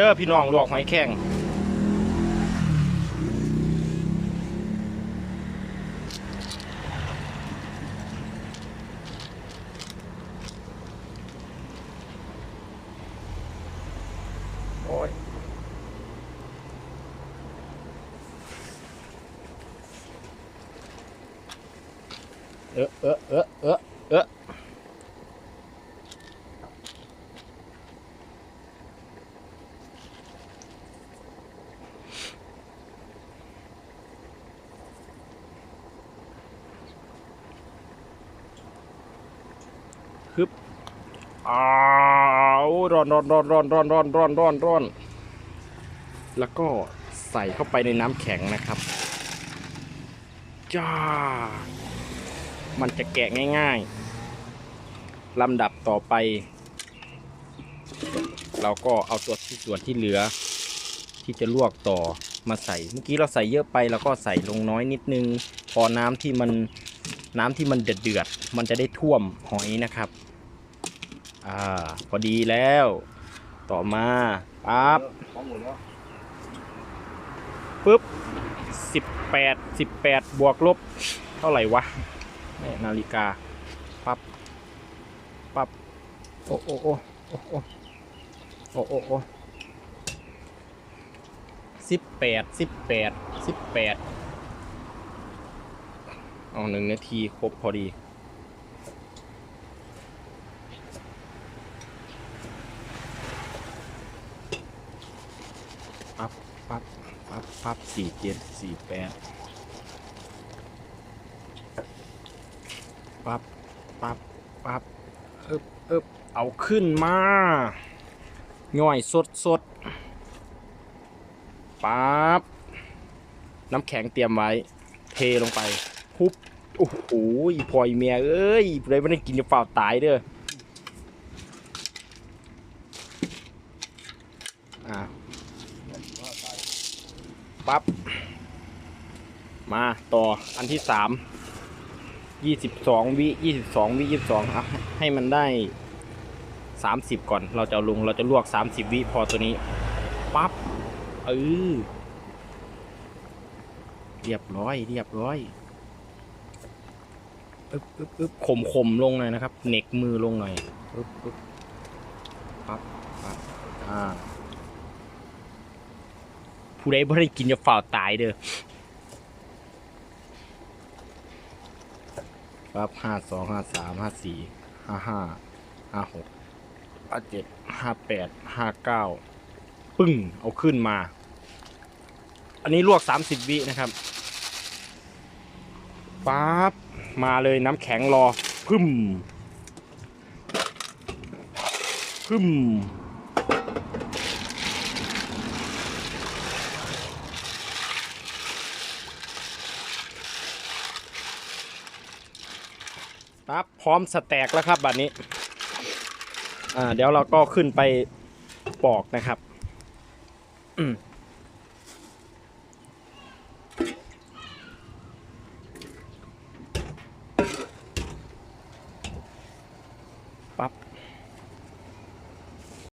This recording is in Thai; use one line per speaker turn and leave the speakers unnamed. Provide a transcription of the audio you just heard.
เด้อพี่น้องลวกหอยแข้งเออเออเออเออเออ ฮึบอ้าวร้อนร้อนร้อนร้อนร้อนร้อนร้อนร้อนร้อนแล้วก็ใส่เข้าไปในน้ำแข็งนะครับจ้า มันจะแกะง่ายๆลำดับต่อไป เราก็เอาตัวที่ส่วนที่เหลือ ที่จะลวกต่อมาใส่ เมื่อกี้เราใส่เยอะไปเราก็ใส่ลงน้อยนิดนึง พอน้ำที่มัน น้ำที่มันเดือดเดือดมันจะได้ท่วมหอยนะครับอ่าพอดีแล้ว ต่อมาปั๊บปึ๊บสิบแปดสิบแปดบวกลบ เท่าไหร่วะนี่นาฬิกาปั๊บปั๊บโอ้โอ้โอ้โอ้โอ้โอ้โอ้สิบแปดสิบแปดสิบแปด เอาหนึ่งนาทีครบพอดี ปั๊บปั๊บปั๊บปั๊บสี่เจ็ดสี่แปดปั๊บปั๊บปั๊บอึบอึบเอาขึ้นมาย่อยสดสดปั๊บน้ำแข็งเตรียมไว้ เทลงไป พุบโอ้โหพอยเมียเอ้ยเลยไม่ได้กินจะเปล่าตายเด้ออ่าปั๊บ มาต่ออันที่สามยี่สิบสองวิยี่สิบสองวิยี่สิบสองอะให้มันได้สามสิบก่อน เราจะลงเราจะลวกสามสิบวิพอตัวนี้ ปั๊บเออเรียบร้อย เรียบร้อย อึ๊บอึ๊บอึ๊บข่มข่มลงหน่อยนะครับเหน็กมือลงหน่อยอึ๊บอึ๊บปั๊บปั๊บอ่าผู้ใดบ่ได้กินจะฝ่าตายเด้อครับห้าสองห้าสามห้าสี่ห้าห้าห้าหกห้าเจ็ดห้าแปดห้าเก้าปึ้ง เอาขึ้นมา อันนี้ลวกสามสิบวินะครับปั๊บ มาเลยน้ำแข็งรอพึ่มพึ่มครับพร้อมสแต็กแล้วครับบัดนี้อ่าเดี๋ยวเราก็ขึ้นไปปอกนะครับอืม